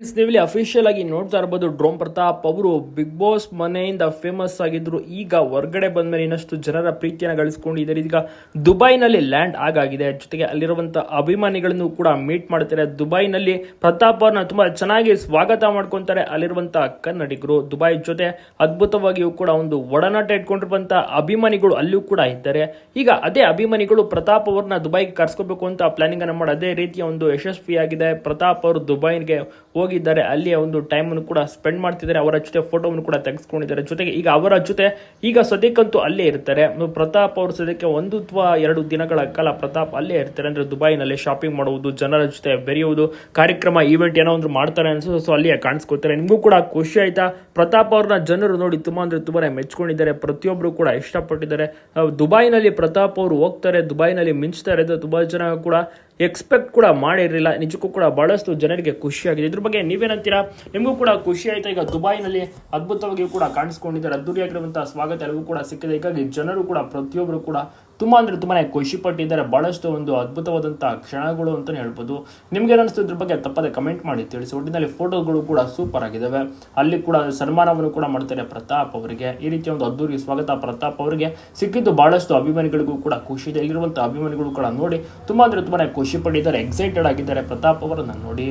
ನೀವಿಲ್ಲಿ ಅಫಿಷಿಯಲ್ ಆಗಿ ನೋಡ್ತಾ ಇರ್ಬೋದು ಡ್ರೋಮ್ ಪ್ರತಾಪ್ ಅವರು ಬಿಗ್ ಬಾಸ್ ಮನೆಯಿಂದ ಫೇಮಸ್ ಆಗಿದ್ರು. ಈಗ ಹೊರಗಡೆ ಬಂದ್ಮೇಲೆ ಇನ್ನಷ್ಟು ಜನರ ಪ್ರೀತಿಯನ್ನು ಗಳಿಸಿಕೊಂಡಿದ್ದಾರೆ ಈಗ ದುಬೈನಲ್ಲಿ ಲ್ಯಾಂಡ್ ಆಗಾಗಿದೆ ಜೊತೆಗೆ ಅಲ್ಲಿರುವಂತಹ ಅಭಿಮಾನಿಗಳನ್ನು ಕೂಡ ಮೀಟ್ ಮಾಡ್ತಾರೆ. ದುಬೈನಲ್ಲಿ ಪ್ರತಾಪ್ ಅವ್ರನ್ನ ತುಂಬಾ ಚೆನ್ನಾಗಿ ಸ್ವಾಗತ ಮಾಡ್ಕೊಂತಾರೆ ಅಲ್ಲಿರುವಂತಹ ಕನ್ನಡಿಗರು. ದುಬೈ ಜೊತೆ ಅದ್ಭುತವಾಗಿಯೂ ಕೂಡ ಒಂದು ಒಡನಾಟ ಇಟ್ಕೊಂಡಿರುವಂತಹ ಅಭಿಮಾನಿಗಳು ಅಲ್ಲೂ ಕೂಡ ಇದ್ದಾರೆ. ಈಗ ಅದೇ ಅಭಿಮಾನಿಗಳು ಪ್ರತಾಪ್ ಅವ್ರನ್ನ ದುಬೈಗೆ ಕರ್ಸ್ಕೋಬೇಕು ಅಂತ ಪ್ಲಾನಿಂಗ್ ಅನ್ನ ಮಾಡಿ ಅದೇ ರೀತಿಯ ಒಂದು ಯಶಸ್ವಿಯಾಗಿದೆ. ಪ್ರತಾಪ್ ಅವರು ದುಬೈಗೆ ಹೋಗಿದ್ದಾರೆ, ಅಲ್ಲಿಯ ಒಂದು ಟೈಮ್ ಅನ್ನು ಕೂಡ ಸ್ಪೆಂಡ್ ಮಾಡ್ತಿದ್ದಾರೆ, ಅವರ ಜೊತೆ ಫೋಟೋವನ್ನು ಕೂಡ ತೆಗೆಸ್ಕೊಂಡಿದ್ದಾರೆ. ಜೊತೆಗೆ ಈಗ ಅವರ ಜೊತೆ, ಈಗ ಸದ್ಯಕ್ಕಂತೂ ಅಲ್ಲೇ ಇರ್ತಾರೆ. ಪ್ರತಾಪ್ ಅವರು ಸದ್ಯಕ್ಕೆ ಒಂದು ಅಥವಾ ಎರಡು ದಿನಗಳ ಕಾಲ ಪ್ರತಾಪ್ ಅಲ್ಲೇ ಇರ್ತಾರೆ. ಅಂದ್ರೆ ದುಬೈನಲ್ಲಿ ಶಾಪಿಂಗ್ ಮಾಡುವುದು, ಜನರ ಜೊತೆ ಬೆರೆಯುವುದು, ಕಾರ್ಯಕ್ರಮ ಈವೆಂಟ್ ಏನೋ ಒಂದು ಮಾಡ್ತಾರೆ ಅನ್ಸುತ್ತೆ. ಸೊ ಅಲ್ಲಿಯೇ ಕಾಣಿಸ್ಕೊತಾರೆ. ನಿಮಗೂ ಕೂಡ ಖುಷಿ ಆಯ್ತಾ? ಪ್ರತಾಪ್ ಅವ್ರನ್ನ ಜನರು ನೋಡಿ ತುಂಬಾ ಅಂದರೆ ತುಂಬಾ ಮೆಚ್ಕೊಂಡಿದ್ದಾರೆ. ಪ್ರತಿಯೊಬ್ಬರು ಕೂಡ ಇಷ್ಟಪಟ್ಟಿದ್ದಾರೆ. ದುಬೈನಲ್ಲಿ ಪ್ರತಾಪ್ ಅವರು ಹೋಗ್ತಾರೆ, ದುಬೈನಲ್ಲಿ ಮಿಂಚ್ತಾರೆ ತುಂಬಾ ಜನ ಕೂಡ. ಎಕ್ಸ್ಪೆಕ್ಟ್ ಕೂಡ ಮಾಡಿರಲಿಲ್ಲ. ನಿಜಕ್ಕೂ ಕೂಡ ಬಹಳಷ್ಟು ಜನರಿಗೆ ಖುಷಿಯಾಗಿದೆ. ಇದ್ರ ಬಗ್ಗೆ ನೀವೇನಂತೀರಾ? ನಿಮಗೂ ಕೂಡ ಖುಷಿ ಆಯ್ತಾ? ಈಗ ದುಬೈನಲ್ಲಿ ಅದ್ಭುತವಾಗಿ ಕೂಡ ಕಾಣಿಸ್ಕೊಂಡಿದ್ದಾರೆ. ಅದ್ದೂರಿಯಾಗಿರುವಂತಹ ಸ್ವಾಗತ ಎಲ್ಲವೂ ಕೂಡ ಸಿಕ್ಕಿದೆ. ಹೀಗಾಗಿ ಜನರು ಕೂಡ, ಪ್ರತಿಯೊಬ್ಬರು ಕೂಡ ತುಂಬಾ ಅಂದರೆ ತುಂಬಾ ಖುಷಿಪಟ್ಟಿದ್ದಾರೆ ಬಹಳಷ್ಟು ಒಂದು ಅದ್ಭುತವಾದಂಥ ಕ್ಷಣಗಳು ಅಂತಲೇ ಹೇಳ್ಬೋದು. ನಿಮಗೆ ಅನಿಸ್ತು ಇದ್ರ ಬಗ್ಗೆ ತಪ್ಪದೆ ಕಮೆಂಟ್ ಮಾಡಿ. ತಿಳಿಸಿ. ಒಟ್ಟಿನಲ್ಲಿ ಫೋಟೋಗಳು ಕೂಡ ಸೂಪರ್ ಆಗಿದ್ದಾವೆ ಅಲ್ಲಿ ಕೂಡ ಸನ್ಮಾನವನ್ನು ಕೂಡ ಮಾಡ್ತಾರೆ ಪ್ರತಾಪ್ ಅವರಿಗೆ. ಈ ರೀತಿಯ ಒಂದು ಅದ್ದೂರಿ ಸ್ವಾಗತ ಪ್ರತಾಪ್ ಅವರಿಗೆ. ಸಿಕ್ಕಿದ್ದು ಬಹಳಷ್ಟು ಅಭಿಮಾನಿಗಳಿಗೂ ಕೂಡ ಖುಷಿ ಇದೆ. ಇಲ್ಲಿರುವಂಥ ಅಭಿಮಾನಿಗಳು ಕೂಡ ನೋಡಿ ತುಂಬಾ ಅಂದರೆ ತುಂಬಾ ಖುಷಿ ಪಟ್ಟಿದ್ದಾರೆ. ಎಕ್ಸೈಟೆಡ್ ಆಗಿದ್ದಾರೆ ಪ್ರತಾಪ್ ಅವರನ್ನು ನೋಡಿ.